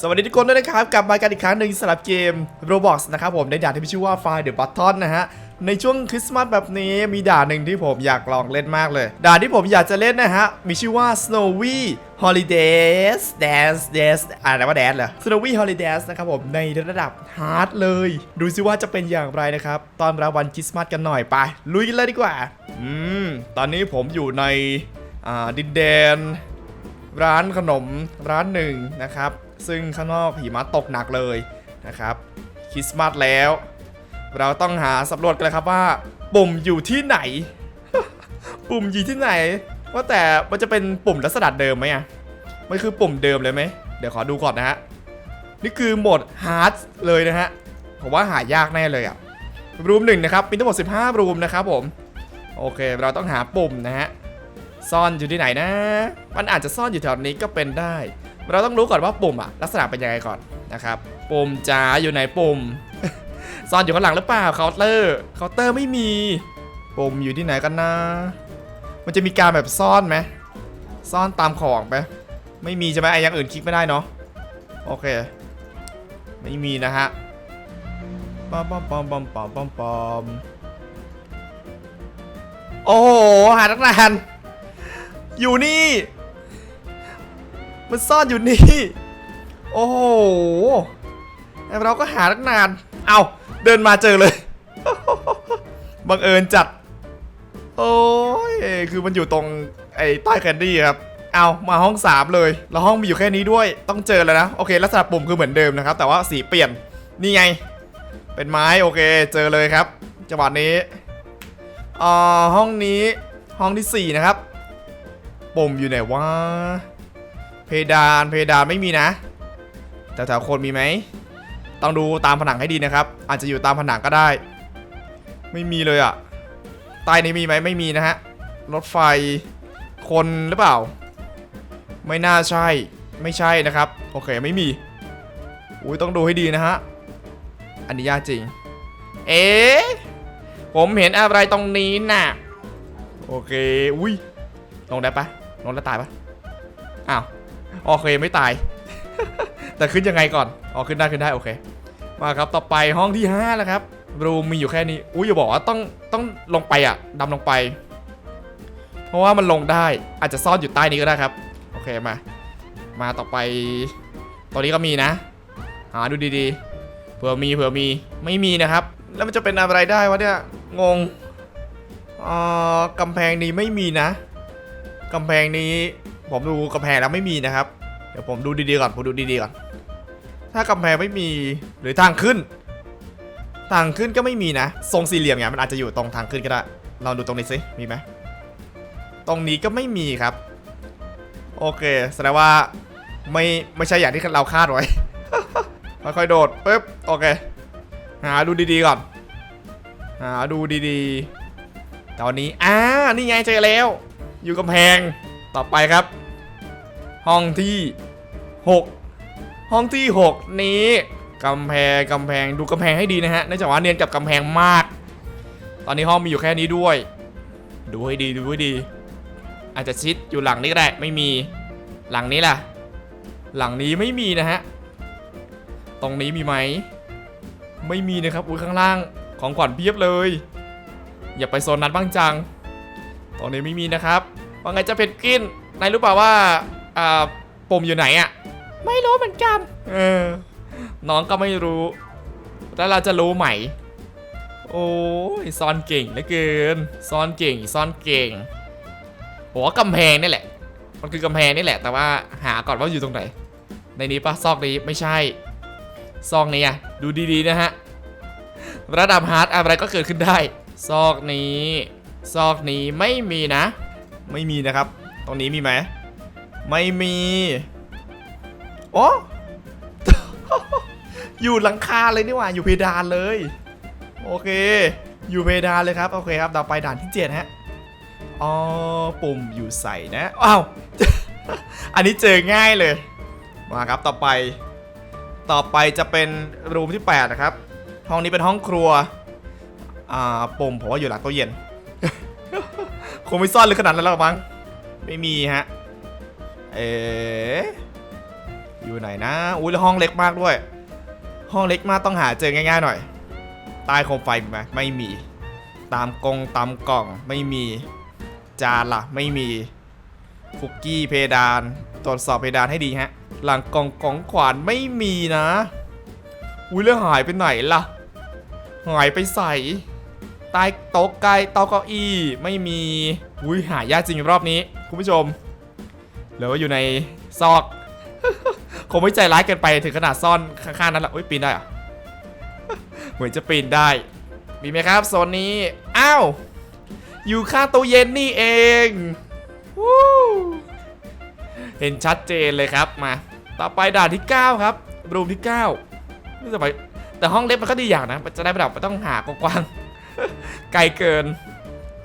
สวัสดีทุกคนด้วยนะครับ กลับมากันอีกครั้งหนึ่งสำหรับเกม Roblox นะครับผมในด่านที่มีชื่อว่า Find the Button นะฮะ ในช่วงคริสต์มาสแบบนี้มีด่านหนึ่งที่ผมอยากลองเล่นมากเลย ด่านที่ผมอยากจะเล่นนะฮะ มีชื่อว่า Snowy Holidays Dance Dance อ่านว่า Dance เหรอ Snowy Holidays นะครับผม ในระดับ Hard เลย ดูซิว่าจะเป็นอย่างไรนะครับ ตอนรับวันคริสต์มาสกันหน่อยไป ลุยกันเลยดีกว่า อืม ตอนนี้ผมอยู่ในอ่าดินแดนร้านขนมร้านหนึ่งนะครับ ซึ่งข้างนอกหิมะตกหนักเลยนะครับคริสต์มาสแล้ว เราต้องหาสำรวจกันเลยครับว่าปุ่มอยู่ที่ไหน ปุ่มอยู่ที่ไหน ว่าแต่มันจะเป็นปุ่มลักษณะเดิมไหมอะมันคือปุ่มเดิมเลยไหมเดี๋ยวขอดูก่อนนะฮะนี่คือโหมดฮาร์ดเลยนะฮะผมว่าหายากแน่เลยอะรูมหนึ่งนะครับมีทั้งหมด 15 รูมนะครับผมโอเค เราต้องหาปุ่มนะฮะซ่อนอยู่ที่ไหนนะ มันอาจจะซ่อนอยู่แถวนี้ก็เป็นได้ เราต้องรู้ก่อนว่าปุ่มอะลักษณะเป็นยังไงก่อนนะครับปุ่มจ๋าอยู่ไหนปุ่มซ่อนอยู่ข้างหลังหรือเปล่าเคาน์เตอร์เคาน์เตอร์ไม่มีปุ่มอยู่ที่ไหนกันนะ มันจะมีการแบบซ่อนไหมซ่อนตามของไปไม่มีใช่ไหมไอ้อย่างอื่นคลิกไม่ได้เนาะโอเค ไม่มีนะฮะปอมปอมปอมปอมปอมปอมปอมโอ้โหหาตั้งนานอยู่นี่ มันซ่อนอยู่นี่ โอ้โหเราก็หาตั้งนาน เอาเดินมาเจอเลย บังเอิญจัด โอ้ย คือมันอยู่ตรงไอ้ใต้แคนดี้ครับ เอามาห้อง3เลย แล้วห้องมีอยู่แค่นี้ด้วย ต้องเจอแล้วนะ โอเค ลักษณะปุ่มคือเหมือนเดิมนะครับ แต่ว่าสีเปลี่ยน นี่ไง เป็นไม้โอเค เจอเลยครับ จังหวะนี้อ่าห้องนี้ ห้องที่4นะครับ ปุ่มอยู่ไหนวะ เพดานเพดานไม่มีนะแต่แถวโคนมีไหมต้องดูตามผนังให้ดีนะครับ อาจจะอยู่ตามผนังก็ได้ ไม่มีเลยอะใต้นี้มีไหมไม่มีนะฮะรถไฟคนหรือเปล่า ไม่น่าใช่ไม่ใช่นะครับ โอเคไม่มีอุ้ยต้องดูให้ดีนะฮะอันนี้ยากจริง เอ๊ผมเห็นอะไรตรงนี้น่ะโอเค อุ้ยลงได้ปะลงแล้วตายปะอ้าว โอเคไม่ตาย แต่ขึ้นยังไงก่อนอ๋อขึ้นได้ขึ้นได้โอเค มาครับต่อไปห้องที่5แล้วครับรูมมีอยู่แค่นี้อุ้ยอย่าบอกว่าต้องต้องลงไปอะดำลงไป เพราะว่ามันลงได้อาจจะซ่อนอยู่ใต้นี้ก็ได้ครับโอเคมา มาต่อไปตัวนี้ก็มีนะหาดูดีๆเผื่อมีเผื่อมีไม่มีนะครับ แล้วมันจะเป็นอะไรได้วะเนี่ยงงอ่ากำแพงนี้ไม่มีนะกำแพงนี้ ผมดูกำแพงแล้วไม่มีนะครับ เดี๋ยวผมดูดีๆก่อน ผมดูดีๆก่อน ถ้ากำแพงไม่มีหรือทางขึ้น ทางขึ้นก็ไม่มีนะ ทรงสี่เหลี่ยมเนี่ยมันอาจจะอยู่ตรงทางขึ้นก็ได้ลองดูตรงนี้สิ มีไหม ตรงนี้ก็ไม่มีครับ โอเค แสดงว่าไม่ไม่ใช่อย่างที่เราคาดไว้ ค่อยๆโดดปึ๊บ โอเค หาดูดีๆก่อน หาดูดีๆตอนนี้อ่านี่ไงเจอแล้ว อยู่กำแพง ต่อไปครับ ห้องที่ 6 ห้องที่ 6 นี้กำแพงกำแพงดูกำแพงให้ดีนะฮะเนื่องจากว่าเนียนกับกำแพงมาก ตอนนี้ห้องมีอยู่แค่นี้ด้วย ดูให้ดีดูให้ดี อาจจะชิดอยู่หลังนี้ก็ได้ไม่มีหลังนี้ล่ะ หลังนี้ไม่มีนะฮะตรงนี้มีไหม ไม่มีนะครับอุ้ยข้างล่างของขวัญเพียบเลย อย่าไปโซนนั้นบ้างจัง ตรงนี้ไม่มีนะครับว่าไงจะเพนกวินนายรู้เปล่าว่า อ่าปุ่มอยู่ไหนอะ่ะไม่รู้เหมือนกัน เออ น้องก็ไม่รู้ แล้วเราจะรู้ไหม โอ้ยซ่อนเก่งเหลือเกินซ่อนเก่งซ่อนเก่งผมว่ากำแพงนี่แหละ มันคือกำแพงนี่แหละ แต่ว่าหาก่อนว่าอยู่ตรงไหน ในนี้ปะซอกนี้ไม่ใช่ ซอกนี้อะดูดีๆนะฮะ ระดับฮาร์ดอะไรก็เกิดขึ้นได้ ซอกนี้ ซอกนี้ไม่มีนะ ไม่มีนะครับ ตรงนี้มีไหม ไม่มีโอ้อยู่หลังคาเลยนี่หว่า อยู่เพดานเลย โอเค อยู่เพดานเลยครับ โอเคครับต่อไปด่านที่เจ็ดฮะ อ๋อ ปุ่มอยู่ใส่นะ อ้าว อันนี้เจอง่ายเลย มาครับ ต่อไป ต่อไปจะเป็นรูมที่ 8 นะครับ ห้องนี้เป็นห้องครัว อ่า ปุ่มผมว่าอยู่หลังตู้เย็น คงไม่ซ่อนเลึกขนาดนั้นหรอกมั้ง ไม่มีฮะ เอ๋อยู่ไหนนะ อุ้ยแล้วห้องเล็กมากด้วย ห้องเล็กมากต้องหาเจอง่ายๆหน่อย ใต้โคมไฟมีไหมไม่มี ตามกงตามกล่องไม่มี จานล่ะไม่มี คุกกี้เพดาน ตรวจสอบเพดานให้ดีฮะ หลังกล่องของขวานไม่มีนะ อุ้ยแล้วหายไปไหนล่ะ หายไปใส่ใต้โต๊ะไกลโต๊ะเก้าอี้ไม่มี อุ้ยหายากจริงรอบนี้ คุณผู้ชม รือว่าอยู่ในซอก คงไม่ใจร้ายเกินไปถึงขนาดซ่อนข้างๆนั้นแหละอุ้ยปีนได้อะเหมือนจะปีนได้ มีไหมครับโซนนี้ อ้าว อยู่ข้างตู้เย็นนี่เองเห็นชัดเจนเลยครับมา ต่อไปด่านที่ 9 ครับ รูมที่9นี่สมัยแต่ห้องเล็กมันก็ดีอย่างนะมันจะได้แบบไม่ต้องหากว้างไกลเกิน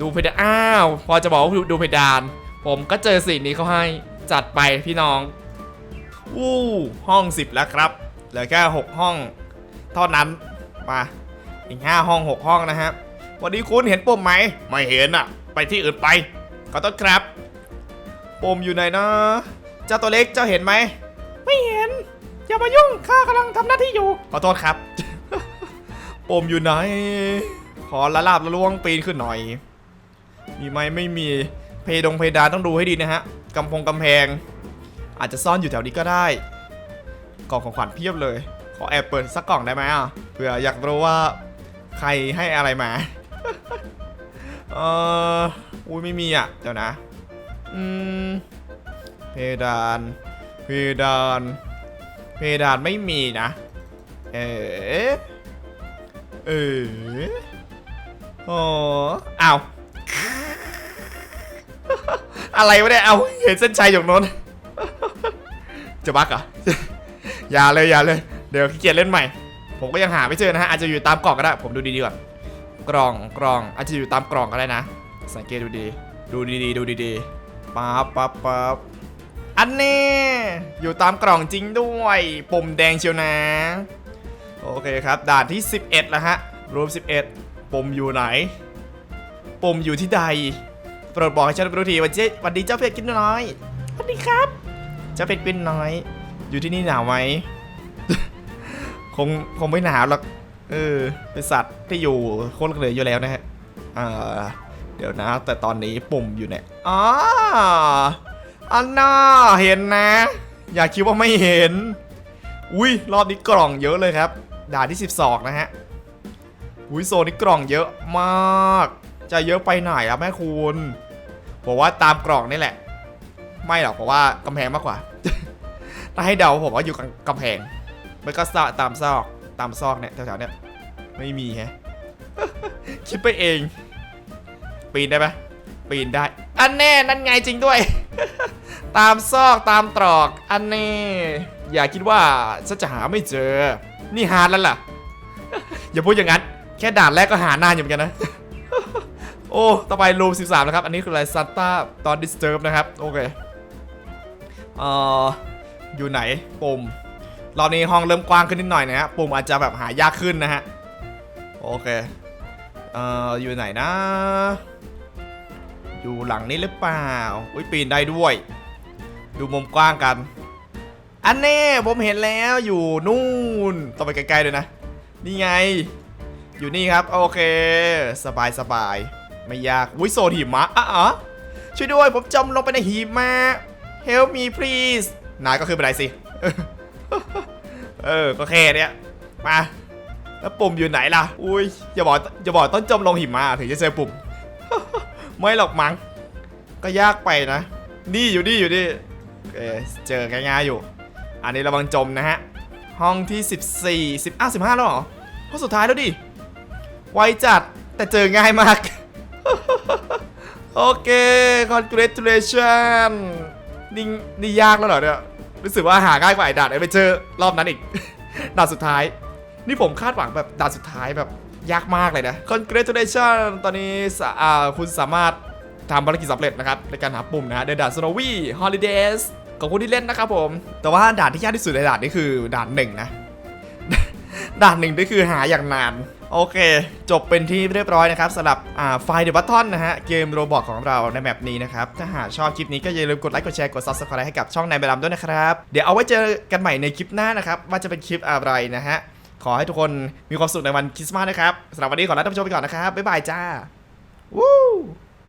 ดูเพดาน อ้าว พอจะบอกว่าดูเพดาน ผมก็เจอสิ่งนี้เขาให้ จัดไปพี่น้องอู้ห้อง 10 แล้วครับ เหลือแค่6ห้องเท่านั้นมาอีก 5 ห้อง 6 ห้องนะฮะวันนี้คุณเห็นปุ่มไหม ไม่เห็นอะ ไปที่อื่นไป ขอโทษครับ ปุ่มอยู่ไหนนะ เจ้าตัวเล็กเจ้าเห็นไหม ไม่เห็น อย่ามายุ่ง ข้ากำลังทำหน้าที่อยู่ ขอโทษครับ ปุ่มอยู่ไหน ขอละลาบละล่วงปีนขึ้นหน่อย มีไหมไม่มี เพดงเพดานต้องดูให้ดีนะฮะ กำพงกำแพง อาจจะซ่อนอยู่แถวนี้ก็ได้ กล่องของขวัญเพียบเลย ขอแอบเปิดสักกล่องได้ไหมอะเผื่ออยากรู้ว่าใครให้อะไรมา เอออุ้ยไม่มีอะ เดี๋ยวนะ อืม เพดาน เพดาน เพดานไม่มีนะ เอ๋เอ๋ออ้าว อะไรวะเนี่ย เอาเห็นเส้นชัยอยู่โน้น จะบักเหรอ อย่าเลยอย่าเลย เดี๋ยวขี้เกียจเล่นใหม่ ผมก็ยังหาไม่เจอนะฮะ อาจจะอยู่ตามกล่องก็ได้ ผมดูดีๆก่อน กล่องกล่อง อาจจะอยู่ตามกล่องก็ได้นะ สังเกตดูดี ดูดีๆดูดีๆปั๊บปั๊บปั๊บอันนี้อยู่ตามกล่องจริงด้วยปุ่มแดงเชียวนะ โอเคครับ ด่านที่ 11แล้วฮะรวม11ปุ่มอยู่ไหนปุ่มอยู่ที่ใด โปรดบอกให้ฉันรู้ทีวันเจวันดีเจ้าเพชรกินน้อยสวัสดีครับ เจ้าเพชรกินน้อย อยู่ที่นี่หนาวไหมคงคงไม่หนาวหรอกเออเป็นสัตว์ที่อยู่โคตรเหลืออยู่แล้วนะฮะอ่าเดี๋ยวนะ แต่ตอนนี้ปุ่มอยู่เนี่ยอ๋ออันน่าเห็นนะ อย่าคิดว่าไม่เห็น อุ้ยรอบนี้กล่องเยอะเลยครับ ด่านที่ 12 นะฮะอุ้ยโซนนี้กล่องเยอะมาก จะเยอะไปไหนอะแม่คุณผมว่าตามกล่องนี่แหละ ไม่หรอกเพราะว่ากำแพงมากกว่า ถ้าให้เดาผมว่าอยู่กำแพงมันก็ซอกตามซอกตามซอกเนี่ยแถวๆเนี่ยไม่มีแฮะคิดไปเอง ปีนได้ปะปีนได้ อันแน่นั่นไงจริงด้วย ตามซอกตามตรอก อันแน่อย่าคิดว่าฉันจะหาไม่เจอ นี่ฮาแล้วล่ะ อย่าพูดอย่างนั้น แค่ด่านแรกก็หานานอยู่เหมือนกันนะ โอ้ต่อไปรูม13 นะครับ อันนี้คืออะไรซันต้าตอนดิสเ u ร์บนะครับ โอเคเอ่ออยู่ไหนปุ่มรอบนี้ห้องเริ่มกว้างขึ้นนิดหน่อยนะฮะปุ่มอาจจะแบบหายากขึ้นนะฮะ โอเคเอ่ออยู่ไหนนะ อยู่หลังนี้หรือเปล่าอุ้ยปีนได้ด้วย ดูมุมกว้างกัน อันแน่ผมเห็นแล้วอยู่นู่นต้องไปไกลๆด้วยนะ นี่ไง อยู่นี่ครับ โอเค สบายสบาย ไม่ยากอุ้ยโซนหิมะอะอะช่วยด้วยผมจมลงไปในหิมะ help me please นายก็คือไปไหนสิ เออก็แค่เนี้ยมาแล้วปุ่มอยู่ไหนล่ะ อุ้ยอย่าบอกอย่าบอกต้นจมลงหิมะถึงจะเจอปุ่ม ไม่หรอกมั้ง ก็ยากไปนะ นี่อยู่นี่อยู่นี่โอเคเจอง่ายๆอยู่ อันนี้ระวังจมนะฮะ ห้องที่ 14 10อ้าว15 แล้วเหรอห้องสุดท้ายแล้วดิ ไวจัดแต่เจอง่ายมาก โอเค congratulation นี่นี่ยากแล้วเหรอเนี่ย รู้สึกว่าหาง่ายกว่าไอ้ด่านไอ้ไปเจอรอบนั้นอีก ด่านสุดท้าย นี่ผมคาดหวังแบบด่านสุดท้ายแบบยากมากเลยนะ congratulation ตอนนี้คุณสามารถทำภารกิจสำเร็จนะครับในการหาปุ่มนะฮะในด่าน Snowy Holidays ขอบคุณที่เล่นนะครับผม แต่ว่าด่านที่ยากที่สุดในด่านนี้คือด่านหนึ่งนะ ด่านหนึ่งนี่คือหาอย่างนาน โอเค จบเป็นที่เรียบร้อยนะครับสำหรับไฟเดอะบัตทอนนะฮะ เกมโรบอทของเราในแมปนี้นะครับ ถ้าหากชอบคลิปนี้ก็อย่าลืมกดไลค์กดแชร์กด subscribe ให้กับช่องนายเบลัมด้วยนะครับ เดี๋ยวเอาไว้เจอกันใหม่ในคลิปหน้านะครับ ว่าจะเป็นคลิปอะไรนะฮะ ขอให้ทุกคนมีความสุขในวันคริสต์มาสนะครับสำหรับวันนี้ขอลาท่านผู้ชมไปก่อนนะครับบ๊ายบายจ้าวู้